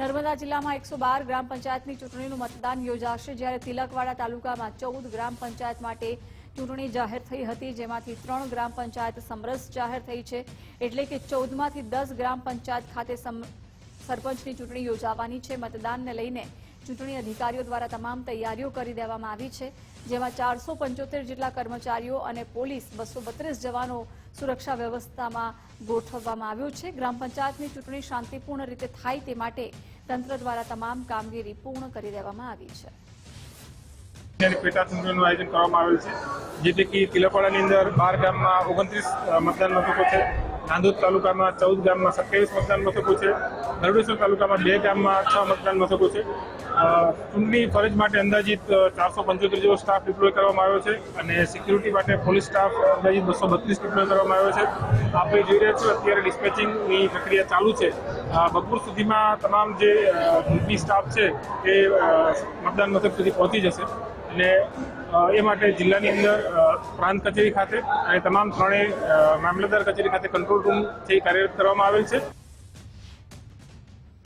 નર્મદા જિલ્લામાં એકસો બાર ગ્રામ પંચાયતની ચૂંટણીનું મતદાન યોજાશે જ્યારે તિલકવાડા તાલુકામાં ચૌદ ગ્રામ પંચાયત માટે ચૂંટણી જાહેર થઈ હતી, જેમાંથી ત્રણ ગ્રામ પંચાયત સમરસ જાહેર થઈ છે. એટલે કે ચૌદમાંથી દસ ગ્રામ પંચાયત ખાતે સરપંચની ચૂંટણી યોજાવાની છે. મતદાનને લઈને ચૂંટણી અધિકારીઓ દ્વારા તમામ તૈયારીઓ કરી દેવામાં આવી છે, જેમાં ચારસો જેટલા કર્મચારીઓ અને પોલીસ બસો જવાનો સુરક્ષા વ્યવસ્થામાં ગોઠવવામાં આવ્યો છે. ગ્રામ પંચાયતની ચૂંટણી શાંતિપૂર્ણ રીતે થાય તે માટે તંત્ર દ્વારા તમામ કામગીરી પૂર્ણ કરી દેવામાં આવી છે. પેટા આયોજન કરવામાં આવેલ છે, જેથી કે તિલકવાડાની અંદર બાર ગામમાં ઓગણત્રીસ મતદાન મથકો છે. નાંદોદ તાલુકામાં ચૌદ ગામમાં સત્યાવીસ મતદાન મથકો છે. ગરુડેશ્વર તાલુકામાં બે ગામમાં છ મતદાન મથકો છે. ચૂંટણી ફરજ માટે અંદાજિત ચારસો પંચોતેર જેવો સ્ટાફ ડિપ્લોય કરવામાં આવ્યો છે અને સિક્યુરિટી માટે પોલીસ સ્ટાફ અંદાજિત બસો બત્રીસ ડિપ્લોય કરવામાં આવ્યો છે. આપણે જોઈ રહ્યા છીએ અત્યારે ડિસ્પેચિંગની પ્રક્રિયા ચાલુ છે. બપોર સુધીમાં તમામ જે ચૂંટણી સ્ટાફ છે એ મતદાન મથક સુધી પહોંચી જશે. અને એ માટે જિલ્લાની અંદર પ્રાંત કચેરી ખાતે અને તમામ ત્રણેય મામલતદાર કચેરી ખાતે કંટ્રોલ રૂમ છે કાર્યરત કરવામાં આવેલ છે.